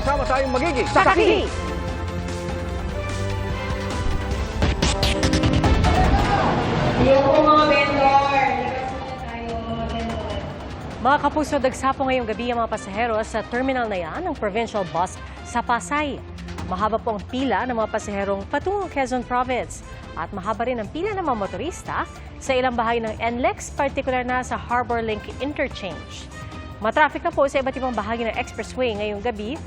Sama-sama tayong magiging Sakaki! Hello po mga vendor. Mga kapuso, dagsapo ngayong gabi ang mga pasahero sa terminal na yan ng provincial bus sa Pasay. Mahaba po ang pila ng mga pasaherong patungong Quezon Province at mahaba rin ang pila ng mga motorista sa ilang bahagi ng NLEX, particular na sa Harbor Link Interchange. Matraffic na po sa iba't ibang bahagi ng expressway ngayong gabi,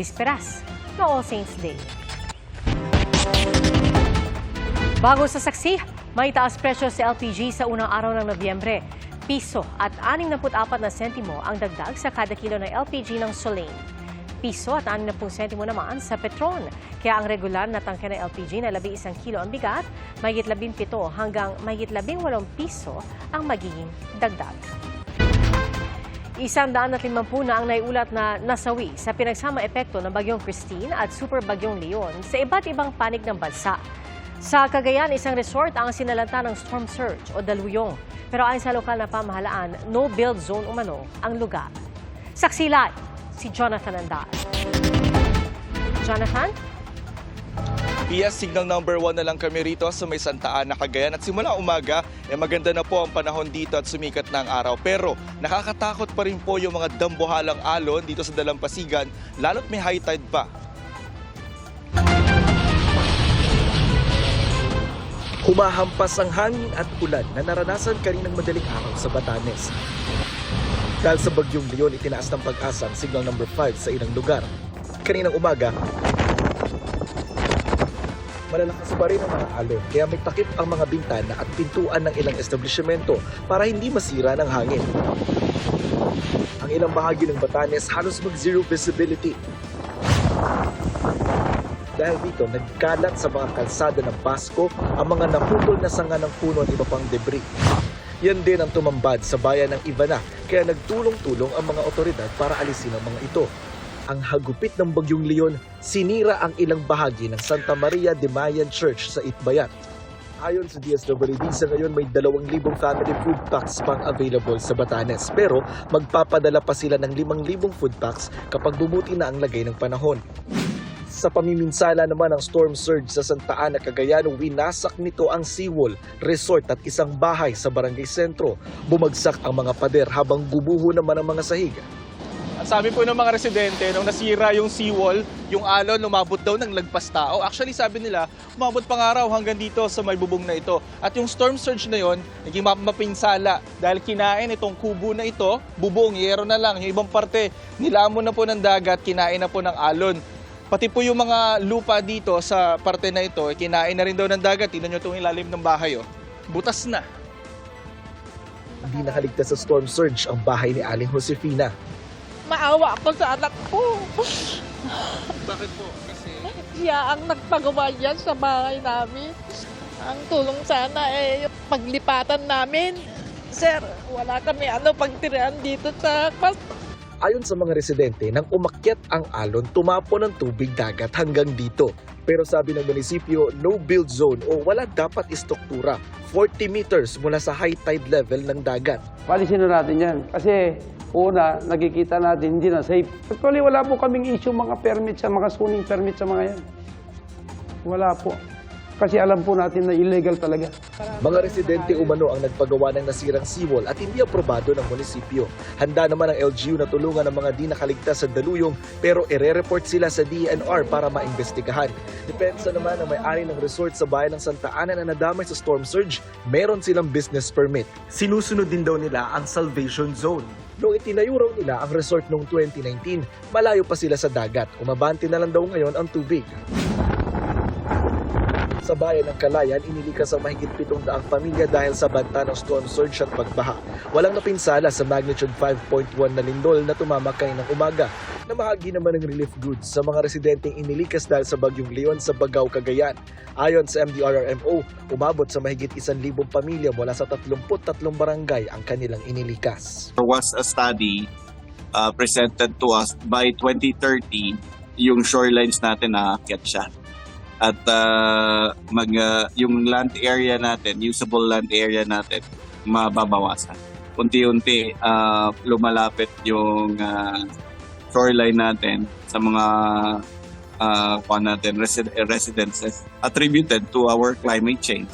bisperas ng All Saints Day. Bago sa saksi, may taas presyo sa LPG sa unang araw ng Nobyembre. Piso at 64 na sentimo ang dagdag sa kada kilo ng LPG ng Soleil. Piso at 60 sentimo naman sa Petron. Kaya ang regular na tangke ng LPG na 11 kilo ang bigat, mahigit 17 hanggang mahigit 18 piso ang magiging dagdag. Isang daan at limampu na ang naiulat na nasawi sa pinagsama epekto ng Bagyong Christine at Super Bagyong Leon sa iba't ibang panig ng bansa. Sa Cagayan, isang resort ang sinalanta ng storm surge o daluyong. Pero ayon sa lokal na pamahalaan, no-build zone umano ang lugar. Saksi live, si Jonathan Andal. Jonathan? PS signal number 1 na lang kami rito sa may Santa Ana, Cagayan. At simula umaga, eh maganda na po ang panahon dito at sumikat na ang araw. Pero nakakatakot pa rin po yung mga dambuhalang alon dito sa Dalampasigan, lalo't may high tide pa. Humahampas ang hangin at ulan na naranasan kaninang madaling araw sa Batanes. Dahil sa bagyong Leon, itinaas ng pag-asa ang signal number 5 sa ilang lugar. Kaninang umaga, malalakas pa rin ang mga alon kaya may takip ang mga bintana at pintuan ng ilang establishmento para hindi masira ng hangin. Ang ilang bahagi ng Batanes halos mag-zero visibility dahil dito nagkalat sa mga kalsada ng Pasko ang mga naputol na sanga ng puno at iba pang debris. Yan din ang tumambad sa bayan ng Ivana kaya nagtulong-tulong ang mga otoridad para alisin ang mga ito. Ang hagupit ng Bagyong Leon, sinira ang ilang bahagi ng Santa Maria de Mayan Church sa Itbayat. Ayon sa DSWD, sa ngayon may 2,000 family food packs pang available sa Batanes. Pero magpapadala pa sila ng 5,000 food packs kapag bumuti na ang lagay ng panahon. Sa pamiminsala naman ng storm surge sa Santa Ana, Cagayan, winasak nito ang seawall, resort at isang bahay sa barangay sentro. Bumagsak ang mga pader habang gumuho naman ang mga sahig. Sabi po ng mga residente, nung nasira yung seawall, yung alon lumabot daw ng lagpas tao. Actually, sabi nila, umabot pang araw hanggang dito sa may bubong na ito. At yung storm surge na yon, naging map- mapinsala dahil kinain itong kubo na ito, bubong, yero na lang. Yung ibang parte, nilamon na po ng dagat, kinain na po ng alon. Pati po yung mga lupa dito sa parte na ito, eh, kinain na rin daw ng dagat. Tingnan nyo itong ilalim ng bahay, oh. Butas na. Hindi nakaligtas sa storm surge ang bahay ni Aling Josefina. Maawa ako sa anak ko. Bakit po? Kasi... Siya ang nagpagawa yan sa bahay namin. Ang tulong sana eh, yung paglipatan namin. Sir, wala kami ano pagtirahan dito sa kwas. Ayon sa mga residente, nang umakyat ang alon, tumapo ng tubig dagat hanggang dito. Pero sabi ng munisipyo, no build zone o wala dapat istruktura 40 meters mula sa high tide level ng dagat. Palisin na natin yan. Kasi una, nakikita natin hindi na safe. Actually, wala po kaming issue mga permit sa mga swimming permit sa mga yan. Wala po. Kasi alam po natin na illegal talaga. Mga residente umano ang nagpagawa ng nasirang seawall at hindi aprobado ng munisipyo. Handa naman ang LGU na tulungan ang mga di nakaligtas sa daluyong pero ire-report sila sa DNR para maimbestigahan. Depensa naman ang may-ari ng resort sa bayan ng Santa Ana na nadamay sa storm surge, meron silang business permit. Sinusunod din daw nila ang salvation zone. Noong itinayo raw nila ang resort noong 2019, malayo pa sila sa dagat. Umabante na lang daw ngayon ang tubig. Sa bayan ng Kalayan, inilikas ang mahigit 700 pamilya dahil sa banta ng storm surge at pagbaha. Walang napinsala sa magnitude 5.1 na lindol na tumama ng umaga. Namahagi naman ng relief goods sa mga residenteng inilikas dahil sa bagyong Leon sa Bagao, Cagayan. Ayon sa MDRRMO, umabot sa mahigit 1,000 pamilya mula sa 33 barangay ang kanilang inilikas. there was a study uh, presented to us by 2030 yung shorelines natin naakyat siya. At uh, mag, uh, yung land area natin, usable land area natin, mababawasan. Unti-unti uh, lumalapit yung uh, shoreline natin sa mga uh, natin, resi- residences attributed to our climate change.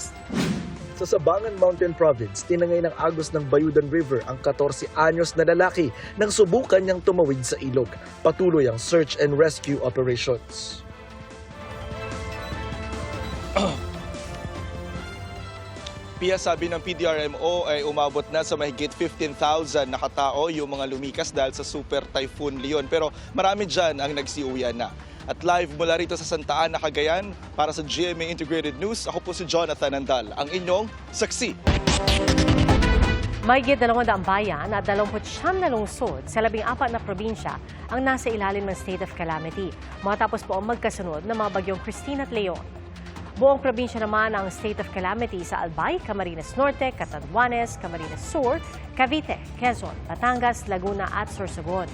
Sa Sabangan Mountain Province, tinangay ng agos ng Bayudan River ang 14 anyos na lalaki nang subukan niyang tumawid sa ilog. Patuloy ang search and rescue operations. Pia sabi ng PDRMO ay umabot na sa mahigit 15,000 na katao yung mga lumikas dahil sa Super Typhoon Leon. Pero marami dyan ang nagsiuwian na. At live mula rito sa Santa Ana, Cagayan, para sa GMA Integrated News, ako po si Jonathan Andal, ang inyong saksi. Mahigit 200 bayan at 29 na lungsod sa 14 na probinsya ang nasa ilalim ng state of calamity matapos po ang magkasunod ng mga bagyong Christine at Leon. Buong probinsya naman ang state of calamity sa Albay, Camarines Norte, Catanduanes, Camarines Sur, Cavite, Quezon, Batangas, Laguna at Sorsogon.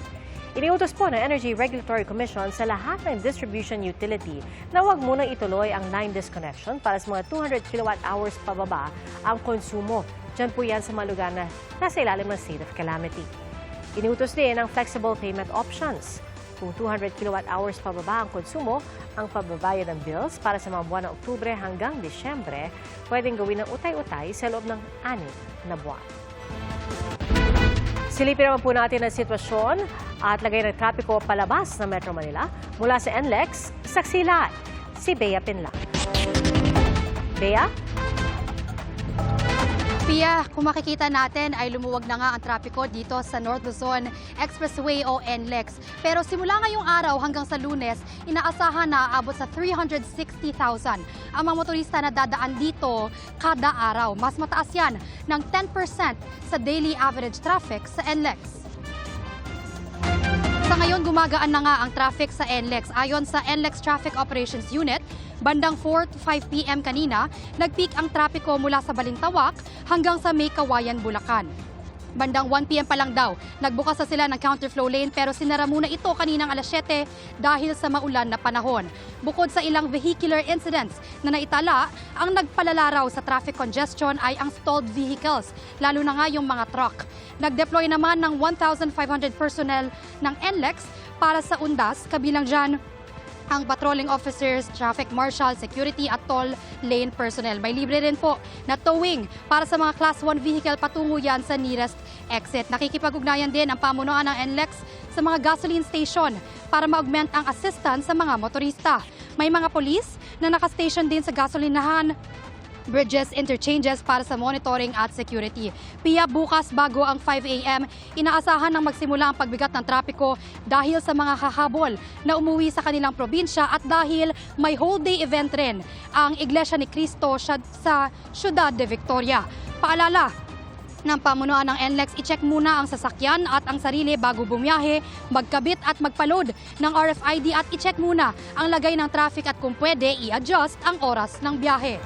Iniutos po ng Energy Regulatory Commission sa lahat ng distribution utility na huwag munang ituloy ang line disconnection para sa mga 200 kilowatt hours pababa ang konsumo. Diyan po yan sa mga lugar na nasa ilalim ng state of calamity. Iniutos din ang flexible payment options. Kung 200 kilowatt hours pababa ang konsumo, ang pababayad ng bills para sa mga buwan ng Oktubre hanggang Disyembre, pwedeng gawin ng utay-utay sa loob ng anim na buwan. Silipin naman po natin ang sitwasyon at lagay ng trapiko palabas ng Metro Manila mula sa NLEX, Saksilan, si Bea Pinla. Bea? Pia, kung makikita natin ay lumuwag na nga ang trapiko dito sa North Luzon Expressway o NLEX. Pero simula ngayong araw hanggang sa lunes, inaasahan na aabot sa 360,000 ang mga motorista na dadaan dito kada araw. Mas mataas yan ng 10% sa daily average traffic sa NLEX. Sa ngayon, gumagaan na nga ang traffic sa NLEX. Ayon sa NLEX Traffic Operations Unit, bandang 4 to 5 p.m. kanina, nag-peak ang trapiko mula sa Balintawak hanggang sa May Kawayan, Bulacan. Bandang 1 p.m. pa lang daw, nagbukas na sila ng counterflow lane pero sinara muna ito kaninang alas 7 dahil sa maulan na panahon. Bukod sa ilang vehicular incidents na naitala, ang nagpalala raw sa traffic congestion ay ang stalled vehicles, lalo na nga yung mga truck. Nag-deploy naman ng 1,500 personnel ng NLEX para sa undas, kabilang dyan ang patrolling officers, traffic marshal, security at toll lane personnel. May libre rin po na towing para sa mga class 1 vehicle patungo yan sa nearest exit. Nakikipag-ugnayan din ang pamunuan ng NLEX sa mga gasoline station para ma-augment ang assistance sa mga motorista. May mga polis na nakastation din sa gasolinahan bridges interchanges para sa monitoring at security. Pia bukas bago ang 5 a.m., inaasahan ng magsimula ang pagbigat ng trapiko dahil sa mga hahabol na umuwi sa kanilang probinsya at dahil may whole day event rin ang Iglesia ni Cristo sa Ciudad de Victoria. Paalala, ng pamunuan ng NLEX, i-check muna ang sasakyan at ang sarili bago bumiyahe, magkabit at magpaload ng RFID at i-check muna ang lagay ng traffic at kung pwede, i-adjust ang oras ng biyahe.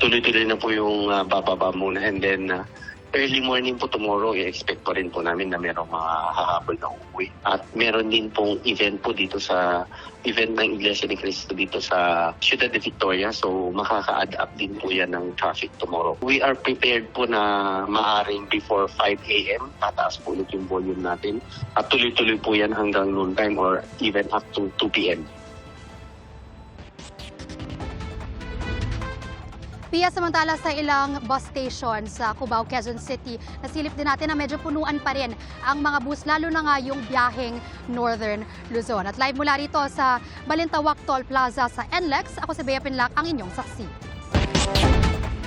Tuloy-tuloy na po yung ah, bababa muna and then ah, early morning po tomorrow i-expect pa rin po namin na merong mga hahabol na uuwi. At meron din pong event po dito sa event ng Iglesia ni Cristo dito sa Ciudad de Victoria so makaka-add up din po yan ng traffic tomorrow. We are prepared po na maaring before 5 a.m. tataas po ulit yung volume natin at tuloy-tuloy po yan hanggang noontime or even up to 2 p.m. Pia, samantala sa ilang bus station sa Cubao, Quezon City, nasilip din natin na medyo punuan pa rin ang mga bus, lalo na nga yung biyaheng Northern Luzon. At live mula rito sa Balintawak Toll Plaza sa NLEX, ako si Bea Pinlac, ang inyong saksi.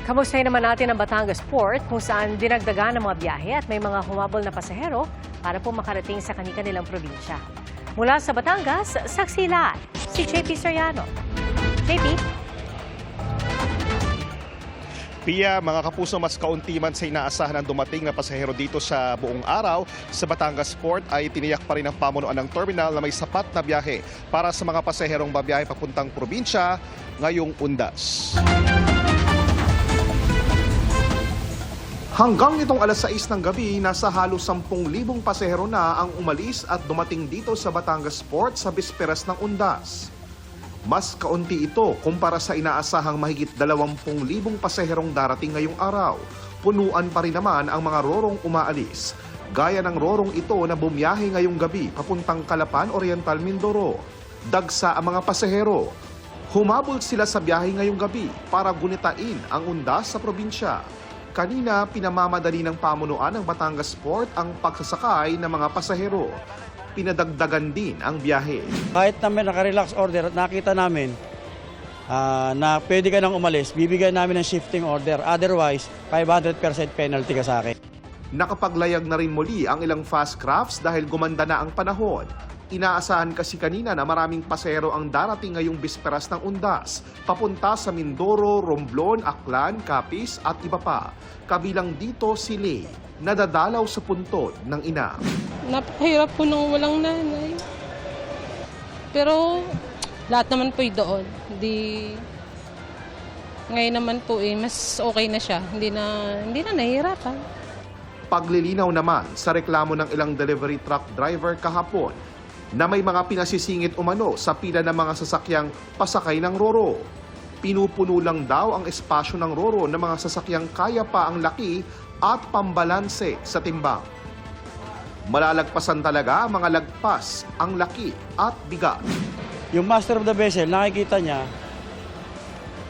Kamustahin naman natin ang Batangas Port kung saan dinagdagan ang mga biyahe at may mga humabol na pasahero para po makarating sa kanilang probinsya. Mula sa Batangas, saksi live si JP Soriano. JP? Pia, mga kapuso, mas kaunti man sa inaasahan ng dumating na pasahero dito sa buong araw sa Batangas Port ay tiniyak pa rin ang pamunuan ng terminal na may sapat na biyahe para sa mga pasaherong babiyahe papuntang probinsya ngayong undas. Hanggang nitong alas 6 ng gabi, nasa halos 10,000 pasahero na ang umalis at dumating dito sa Batangas Port sa bisperas ng undas. Mas kaunti ito kumpara sa inaasahang mahigit 20,000 pasaherong darating ngayong araw. Punuan pa rin naman ang mga rorong umaalis. Gaya ng rorong ito na bumiyahe ngayong gabi papuntang Calapan Oriental Mindoro. Dagsa ang mga pasahero. Humabol sila sa biyahe ngayong gabi para gunitain ang undas sa probinsya. Kanina, pinamamadali ng pamunuan ng Batangas Port ang pagsasakay ng mga pasahero. Pinadagdagan din ang biyahe. Kahit na may naka-relax order at nakita namin ah, na pwede ka nang umalis, bibigyan namin ng shifting order. Otherwise, 500% penalty ka sa akin. Nakapaglayag na rin muli ang ilang fast crafts dahil gumanda na ang panahon. Inaasahan kasi kanina na maraming pasero ang darating ngayong bisperas ng undas, papunta sa Mindoro, Romblon, Aklan, Capiz at iba pa. Kabilang dito si Lay, nadadalaw sa puntod ng ina. Napakahirap po nung walang nanay. Pero lahat naman po doon. Hindi ngayon naman po eh, mas okay na siya. Hindi na, hindi na nahihirapan. Paglilinaw naman sa reklamo ng ilang delivery truck driver kahapon na may mga pinasisingit umano sa pila ng mga sasakyang pasakay ng Roro. Pinupuno lang daw ang espasyo ng Roro ng mga sasakyang kaya pa ang laki at pambalanse sa timbang. Malalagpasan talaga mga lagpas, ang laki at bigat. Yung master of the vessel, nakikita niya,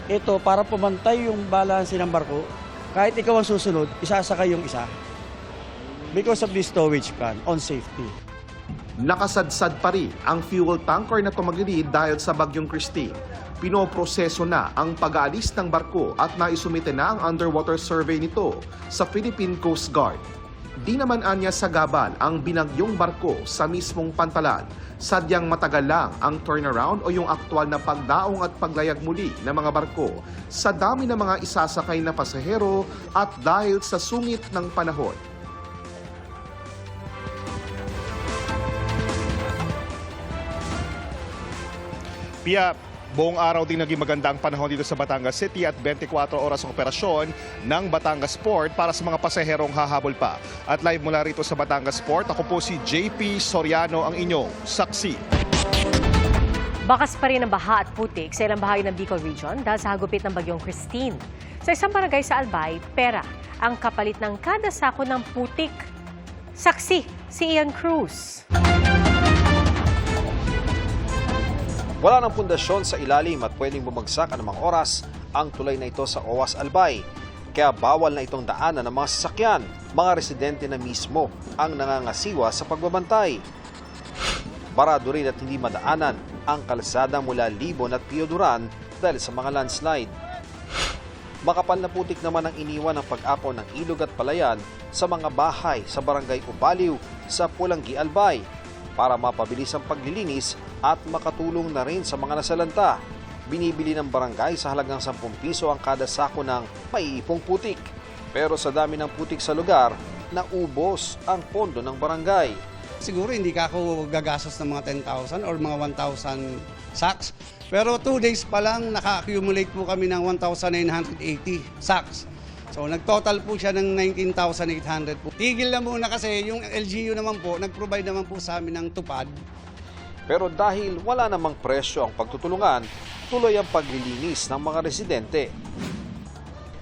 ito para pumantay yung balanse ng barko, kahit ikaw ang susunod, isasakay yung isa. Because of this stowage plan on safety. Nakasadsad pa rin ang fuel tanker na tumagilid dahil sa bagyong Christine. Pinoproseso na ang pag-aalis ng barko at naisumite na ang underwater survey nito sa Philippine Coast Guard. Di naman anya sa gabal ang binagyong barko sa mismong pantalan. Sadyang matagal lang ang turnaround o yung aktwal na pagdaong at paglayag muli ng mga barko sa dami ng mga isasakay na pasahero at dahil sa sungit ng panahon. Pia, buong araw din naging maganda ang panahon dito sa Batangas City at 24 oras ang operasyon ng Batangas Port para sa mga pasaherong hahabol pa. At live mula rito sa Batangas Port, ako po si JP Soriano ang inyong saksi. Bakas pa rin ang baha at putik sa ilang bahagi ng Bicol Region dahil sa hagupit ng bagyong Christine. Sa isang barangay sa Albay, pera ang kapalit ng kada sako ng putik. Saksi, si Ian Cruz. Wala ng pundasyon sa ilalim at pwedeng bumagsak anumang oras ang tulay na ito sa Owas Albay. Kaya bawal na itong daanan ng mga sasakyan. Mga residente na mismo ang nangangasiwa sa pagbabantay. Barado rin at hindi madaanan ang kalsada mula Libon at Pio Duran dahil sa mga landslide. Makapal na putik naman ang iniwan ng pag-apaw ng ilog at palayan sa mga bahay sa barangay Ubaliw sa Pulanggi, Albay para mapabilis ang paglilinis at makatulong na rin sa mga nasalanta. Binibili ng barangay sa halagang 10 piso ang kada sako ng maiipong putik. Pero sa dami ng putik sa lugar, naubos ang pondo ng barangay. Siguro hindi ka ako gagastos ng mga 10,000 or mga 1,000 sacks. Pero 2 days pa lang naka-accumulate po kami ng 1,980 sacks. So nag-total po siya ng 19,800 po. Tigil na muna kasi yung LGU naman po, nag-provide naman po sa amin ng tupad. Pero dahil wala namang presyo ang pagtutulungan, tuloy ang paglilinis ng mga residente.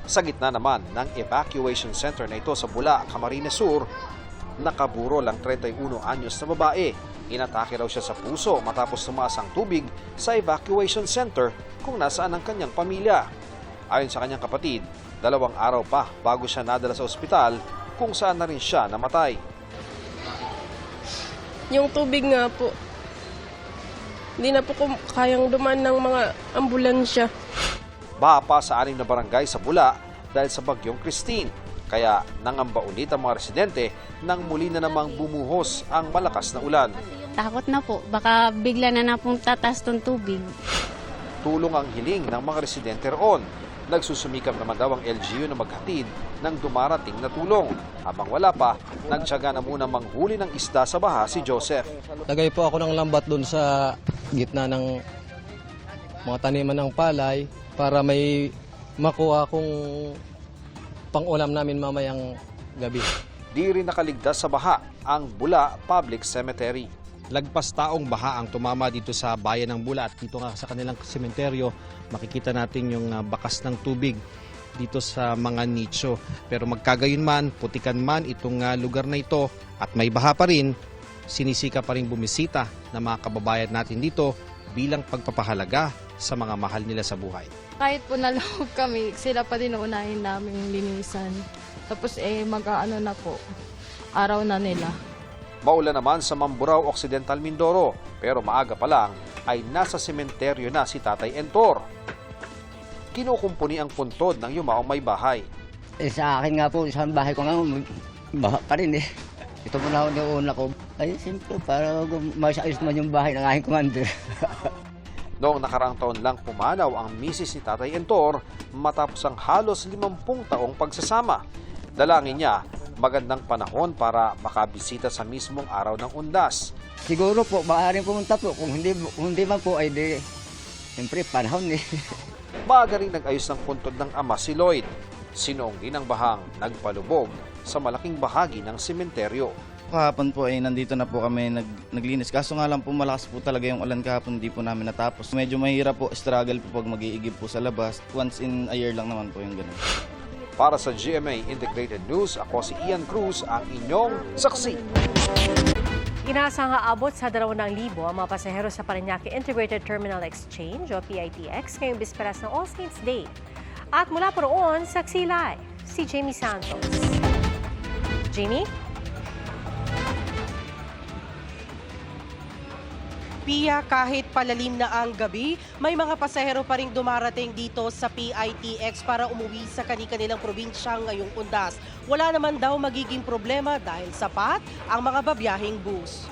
Sa gitna naman ng evacuation center na ito sa Bula, Camarines Sur, nakaburo lang 31 anyos na babae. Inatake raw siya sa puso matapos tumaas ang tubig sa evacuation center kung nasaan ang kanyang pamilya. Ayon sa kanyang kapatid, dalawang araw pa bago siya nadala sa ospital kung saan na rin siya namatay. Yung tubig nga po, hindi na po kayang duman ng mga ambulansya. Baha pa sa anim na barangay sa Bula dahil sa bagyong Christine. Kaya nangamba ulit ang mga residente nang muli na namang bumuhos ang malakas na ulan. Takot na po. Baka bigla na na pong tatas tong tubig. Tulong ang hiling ng mga residente roon. Nagsusumikap naman daw ang LGU na maghatid ng dumarating na tulong. Habang wala pa, nagtsaga na muna manghuli ng isda sa baha si Joseph. Lagay po ako ng lambat doon sa gitna ng mga taniman ng palay para may makuha kong pang-ulam namin mamayang gabi. Di rin nakaligtas sa baha ang Bula Public Cemetery. Lagpas taong baha ang tumama dito sa bayan ng Bula at dito nga sa kanilang sementeryo makikita natin yung ah, bakas ng tubig dito sa mga nicho. Pero magkagayon man, putikan man itong ah, lugar na ito at may baha pa rin, sinisika pa rin bumisita ng mga kababayan natin dito bilang pagpapahalaga sa mga mahal nila sa buhay. Kahit po naloob kami, sila pa din unahin namin linisan. Tapos eh, mag-ano na po, araw na nila. Maulan naman sa Mamburao Occidental Mindoro pero maaga pa lang ay nasa sementeryo na si Tatay Entor. Kinukumpuni ang puntod ng yumaong may bahay. Eh, sa akin nga po, sa bahay ko nga, baha pa rin eh. Ito mo na una ko. Ay, simple, para maayos naman yung bahay ng aking commander. Noong nakaraang taon lang pumanaw ang misis ni Tatay Entor matapos ang halos 50 taong pagsasama. Dalangin niya, magandang panahon para makabisita sa mismong araw ng undas. Siguro po, maaaring pumunta po. Kung hindi, kung hindi man po, ay di, siyempre, panahon eh. Maaga rin nag-ayos ng puntod ng ama si Lloyd. Sinoong din ang bahang nagpalubog sa malaking bahagi ng sementeryo. Kahapon po ay nandito na po kami nag, naglinis. Kaso nga lang po malakas po talaga yung ulan kahapon, hindi po namin natapos. Medyo mahirap po, struggle po pag mag-iigib po sa labas. Once in a year lang naman po yung ganun. Para sa GMA Integrated News, ako si Ian Cruz, ang inyong saksi. Inaasang aabot sa 2,000 ang mga pasahero sa Parañaque Integrated Terminal Exchange o PITX ngayong bisperas ng All Saints Day. At mula po roon, saksi live, si Jamie Santos. Jamie? Pia, kahit palalim na ang gabi, may mga pasahero pa rin dumarating dito sa PITX para umuwi sa kani-kanilang probinsya ngayong undas. Wala naman daw magiging problema dahil sapat ang mga babiyahing bus.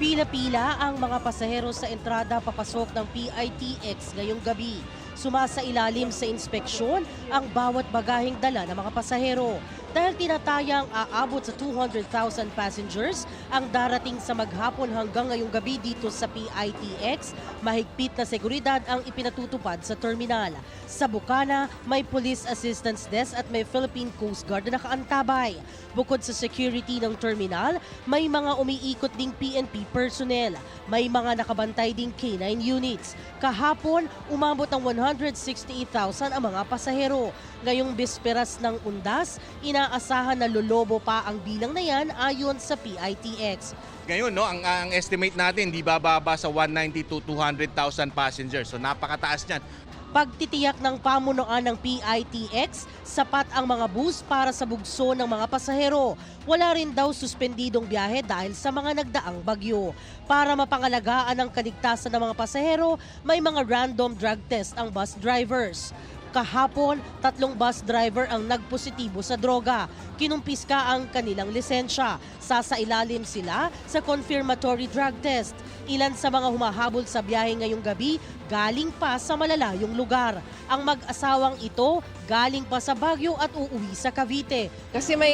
Pila-pila ang mga pasahero sa entrada papasok ng PITX ngayong gabi. Sumasa ilalim sa inspeksyon ang bawat bagaheng dala ng mga pasahero dahil tinatayang aabot sa 200,000 passengers ang darating sa maghapon hanggang ngayong gabi dito sa PITX. Mahigpit na seguridad ang ipinatutupad sa terminal. Sa Bukana, may police assistance desk at may Philippine Coast Guard na nakaantabay. Bukod sa security ng terminal, may mga umiikot ding PNP personnel. May mga nakabantay ding K9 units. Kahapon, umabot ng 168,000 ang mga pasahero. Ngayong bisperas ng undas, inaasahan na lolobo pa ang bilang na yan ayon sa PITX. Ngayon, no, ang, ang estimate natin, di bababa sa 190 to 200,000 passengers. So napakataas niyan. Pagtitiyak ng pamunuan ng PITX, sapat ang mga bus para sa bugso ng mga pasahero. Wala rin daw suspendidong biyahe dahil sa mga nagdaang bagyo. Para mapangalagaan ang kaligtasan ng mga pasahero, may mga random drug test ang bus drivers. Kahapon, tatlong bus driver ang nagpositibo sa droga. Kinumpiska ang kanilang lisensya. Sasailalim sila sa confirmatory drug test. Ilan sa mga humahabol sa biyahe ngayong gabi galing pa sa malalayong lugar. Ang mag-asawang ito galing pa sa Baguio at uuwi sa Cavite. Kasi may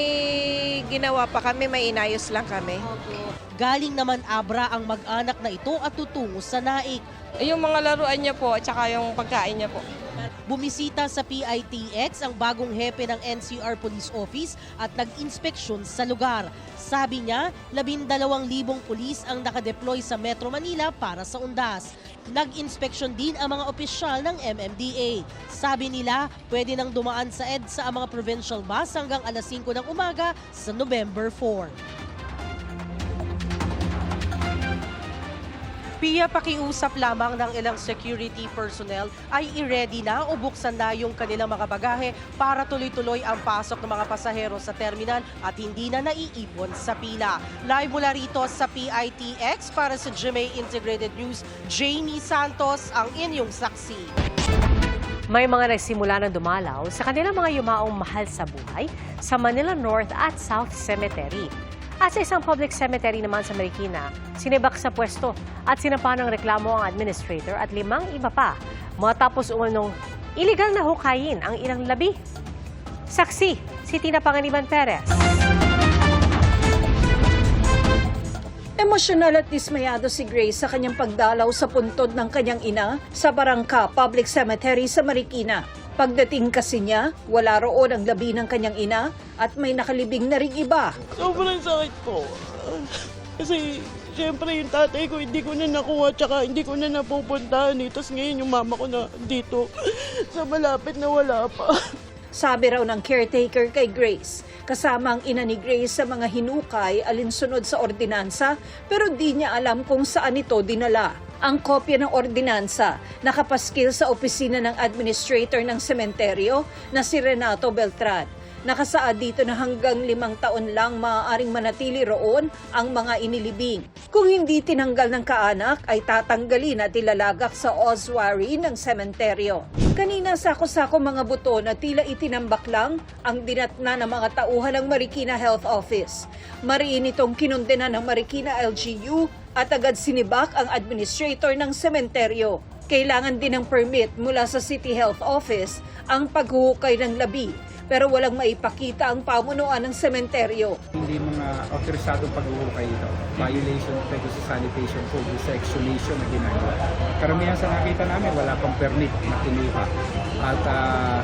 ginawa pa kami, may inayos lang kami. Galing naman Abra ang mag-anak na ito at tutungo sa Naik. Yung mga laruan niya po, at saka yung pagkain niya po. Bumisita sa PITX ang bagong hepe ng NCR Police Office at nag-inspeksyon sa lugar. Sabi niya, 12,000 pulis ang nakadeploy sa Metro Manila para sa undas. Nag-inspeksyon din ang mga opisyal ng MMDA. Sabi nila, pwede nang dumaan sa EDSA ang mga provincial bus hanggang alas 5 ng umaga sa November 4. Pia, pakiusap lamang ng ilang security personnel ay i-ready na o buksan na yung kanilang mga bagahe para tuloy-tuloy ang pasok ng mga pasahero sa terminal at hindi na naiipon sa pila. Live mula rito sa PITX para sa GMA Integrated News, Jamie Santos ang inyong saksi. May mga nagsimula ng dumalaw sa kanilang mga yumaong mahal sa buhay sa Manila North at South Cemetery. At sa isang public cemetery naman sa Marikina, sinibak sa pwesto at sinampa ng reklamo ang administrator at limang iba pa matapos umunong illegal na hukayin ang ilang labi. Saksi, si Tina Panganiban Perez. Emosyonal at dismayado si Grace sa kanyang pagdalaw sa puntod ng kanyang ina sa Barangka Public Cemetery sa Marikina. Pagdating kasi niya, wala roon ang labi ng kanyang ina at may nakalibing na ring iba. Sobrang sakit po. Kasi Siyempre, yung tatay ko, hindi ko na nakuha, tsaka hindi ko na napupuntahan eh. Tapos ngayon, yung mama ko na dito, sa malapit na wala pa. Sabi raw ng caretaker kay Grace, kasama ang ina ni Grace sa mga hinukay alinsunod sa ordinansa pero di niya alam kung saan ito dinala. Ang kopya ng ordinansa nakapaskil sa opisina ng administrator ng sementeryo na si Renato Beltran. Nakasaad dito na hanggang limang taon lang maaaring manatili roon ang mga inilibing. Kung hindi tinanggal ng kaanak, ay tatanggalin at ilalagak sa ossuary ng sementeryo. Kanina sako-sako mga buto na tila itinambak lang ang dinatna ng mga tauhan ng Marikina Health Office. Mariin itong kinundena ng Marikina LGU at agad sinibak ang administrator ng sementeryo. Kailangan din ng permit mula sa City Health Office ang paghuhukay ng labi pero walang maipakita ang pamunuan ng sementeryo. Hindi mga autorisadong paghuhukay ito. Violation of sa sanitation code sa exhumation na ginagawa. Karamihan sa nakita namin, wala pang permit na kinuha. At, ah,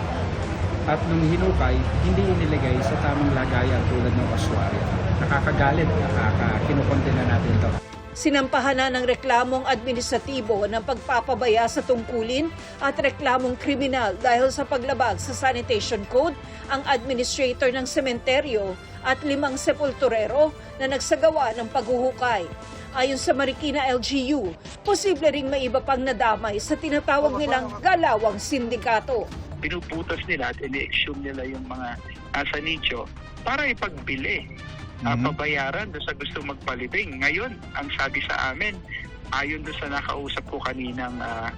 at nung hinukay, hindi inilagay sa tamang lagayan tulad ng ossuary. Nakakagalit, nakakakinukondena natin ito. Sinampahan na ng reklamong administratibo ng pagpapabaya sa tungkulin at reklamong kriminal dahil sa paglabag sa sanitation code ang administrator ng sementeryo at limang sepulturero na nagsagawa ng paghuhukay. Ayon sa Marikina LGU, posible ring may iba pang nadamay sa tinatawag nilang galawang sindikato. pinuputas nila at ini-exhume nila yung mga nasa nicho para ipagbili. Ah, pabayaran doon sa gusto magpalibing. Ngayon, ang sabi sa amin, ayon doon sa nakausap ko kaninang ah,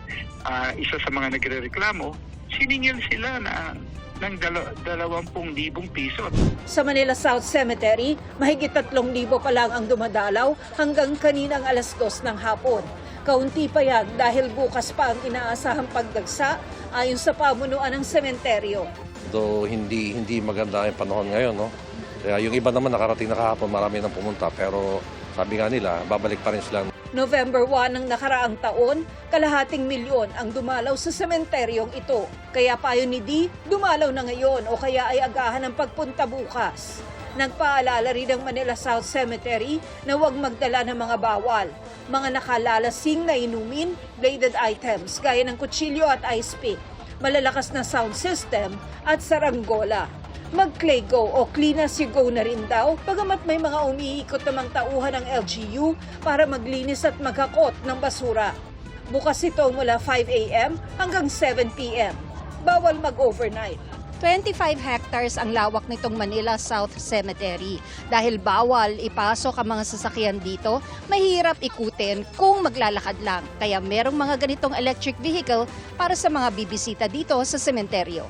ah, isa sa mga nagre-reklamo, siningil sila na ng dalawampung libong piso. Sa Manila South Cemetery, mahigit 3,000 pa lang ang dumadalaw hanggang kaninang alas 2 ng hapon. Kaunti pa yan dahil bukas pa ang inaasahang pagdagsa ayon sa pamunuan ng sementeryo. Though hindi hindi maganda yung panahon ngayon, no? Kaya yung iba naman nakarating na kahapon, marami nang pumunta. Pero sabi nga nila, babalik pa rin sila November 1 ng nakaraang taon, kalahating milyon ang dumalaw sa sementeryong ito. Kaya payo ni Di, dumalaw na ngayon o kaya ay agahan ng pagpunta bukas. Nagpaalala rin ng Manila South Cemetery na huwag magdala ng mga bawal, mga nakalalasing na inumin, bladed items gaya ng kutsilyo at ice pick, malalakas na sound system at saranggola. Mag-clay go o clean as you go na rin daw, bagamat may mga umiikot namang tauhan ng LGU para maglinis at maghakot ng basura. Bukas ito mula 5 a.m. hanggang 7 p.m. Bawal mag-overnight. 25 hectares ang lawak nitong Manila South Cemetery. Dahil bawal ipasok ang mga sasakyan dito, mahirap ikutin kung maglalakad lang. Kaya merong mga ganitong electric vehicle para sa mga bibisita dito sa sementeryo.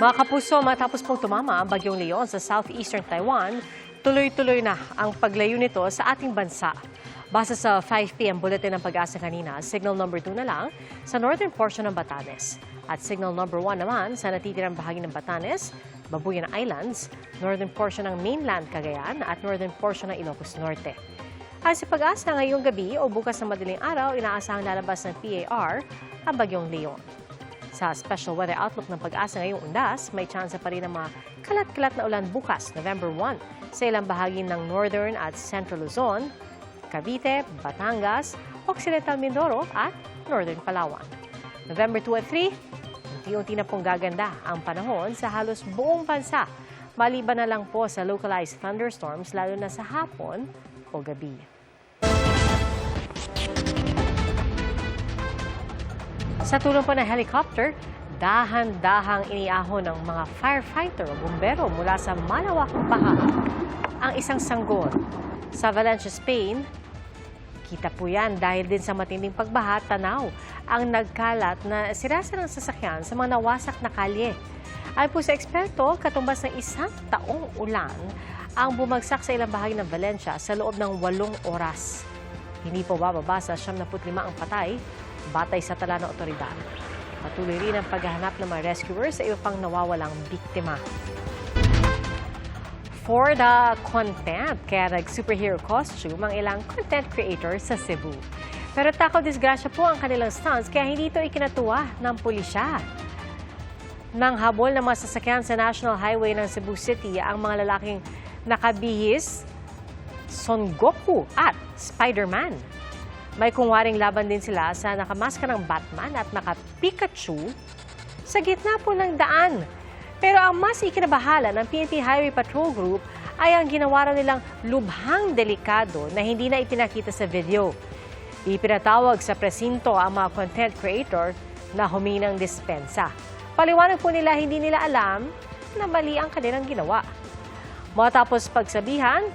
Mga kapuso, matapos pong tumama ang bagyong Leon sa southeastern Taiwan, tuloy-tuloy na ang paglayo nito sa ating bansa. Base sa 5 p.m. bulletin ng pag-asa kanina, signal number 2 na lang sa northern portion ng Batanes. At signal number 1 naman sa natitirang bahagi ng Batanes, Babuyan Islands, northern portion ng mainland Cagayan at northern portion ng Ilocos Norte. At sa pag-asa ngayong gabi o bukas ng madaling araw, inaasahang lalabas ng PAR ang bagyong Leon. Sa special weather outlook ng pag-asa ngayong undas, may tsansa pa rin ng mga kalat-kalat na ulan bukas, November 1, sa ilang bahagi ng Northern at Central Luzon, Cavite, Batangas, Occidental Mindoro at Northern Palawan. November 2 at 3, unti-unti na pong gaganda ang panahon sa halos buong bansa, maliban na lang po sa localized thunderstorms lalo na sa hapon o gabi. Sa tulong po ng helicopter, dahan-dahang iniahon ng mga firefighter o bumbero mula sa malawakang baha ang isang sanggol. Sa Valencia, Spain, kita po yan dahil din sa matinding pagbaha, tanaw ang nagkalat na sirasa ng sasakyan sa mga nawasak na kalye. Ay po sa eksperto, katumbas ng isang taong ulan ang bumagsak sa ilang bahagi ng Valencia sa loob ng walong oras. Hindi po bababa sa 75 ang patay, batay sa tala ng otoridad. Patuloy rin ang paghahanap ng mga rescuers sa iba pang nawawalang biktima. For the content, kaya nag-superhero costume ang ilang content creators sa Cebu. Pero takaw disgrasya po ang kanilang stunts kaya hindi ito ikinatuwa ng pulisya. Nang habol ng mga sasakyan sa National Highway ng Cebu City ang mga lalaking nakabihis, Son Goku at Spider-Man. May kungwaring laban din sila sa nakamaska ng Batman at naka-Pikachu sa gitna po ng daan. Pero ang mas ikinabahala ng PNP Highway Patrol Group ay ang ginawa nilang lubhang delikado na hindi na ipinakita sa video. Ipinatawag sa presinto ang mga content creator na huminang dispensa. Paliwanag po nila hindi nila alam na mali ang kanilang ginawa. Matapos pagsabihan,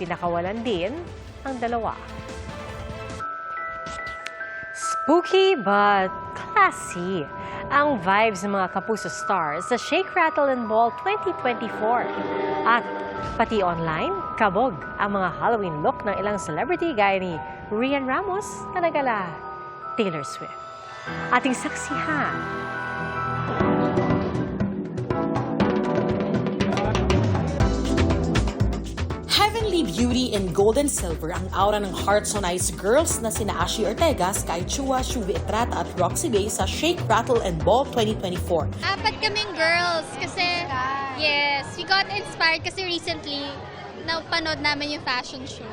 pinakawalan din ang dalawa. Spooky but classy ang vibes ng mga Kapuso Stars sa Shake, Rattle and Ball 2024. At pati online, kabog ang mga Halloween look ng ilang celebrity gaya ni Rian Ramos na nagala Taylor Swift. Ating saksihan Heavenly Beauty in Gold and Silver ang aura ng Hearts on Ice girls na sina Ashi Ortega, Sky Chua, Shuvi Etrata at Roxy Bay sa Shake, Rattle and Ball 2024. Apat kaming girls kasi, yes, we got inspired kasi recently, napanood namin yung fashion show.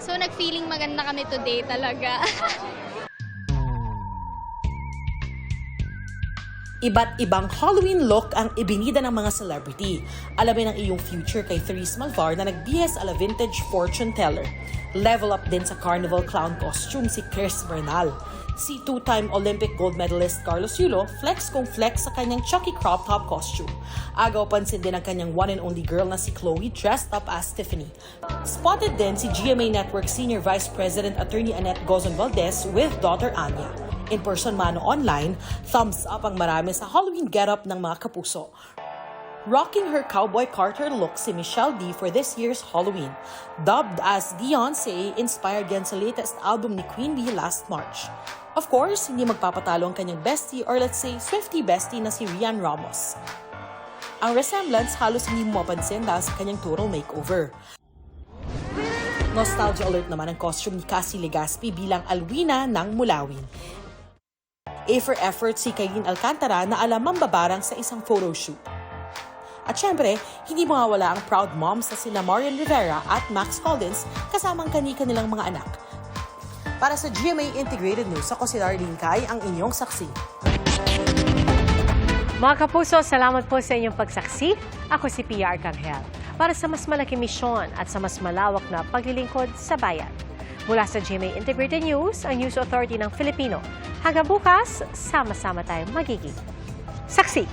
So, nag-feeling maganda kami today talaga. Iba't ibang Halloween look ang ibinida ng mga celebrity. Alamin ang iyong future kay Therese Malvar na nagbihis ala vintage fortune teller. Level up din sa carnival clown costume si Chris Bernal. Si two-time Olympic gold medalist Carlos Yulo flex kung flex sa kanyang Chucky crop top costume. Agaw pansin din ang kanyang one and only girl na si Chloe dressed up as Tiffany. Spotted din si GMA Network Senior Vice President Attorney Annette Gozon Valdez with daughter Anya. In person man o online, thumbs up ang marami sa Halloween getup ng mga kapuso. Rocking her cowboy Carter look si Michelle D for this year's Halloween. Dubbed as Beyonce, inspired yan sa latest album ni Queen Bee last March. Of course, hindi magpapatalo ang kanyang bestie or let's say Swifty bestie na si Rian Ramos. Ang resemblance halos hindi mo mapansin dahil sa kanyang total makeover. Nostalgia alert naman ang costume ni Cassie Legaspi bilang Alwina ng Mulawin. A for effort si Kaylin Alcantara na alam mambabarang sa isang photoshoot. At syempre, hindi mawawala ang proud moms na sina Marian Rivera at Max Collins kasamang kanika nilang mga anak. Para sa GMA Integrated News, ako si Darlene Kai, ang inyong saksi. Mga kapuso, salamat po sa inyong pagsaksi. Ako si PR Carhel para sa mas malaking misyon at sa mas malawak na paglilingkod sa bayan. Mula sa GMA Integrated News, ang News Authority ng Filipino. Hanggang bukas, sama-sama tayong magiging saksi.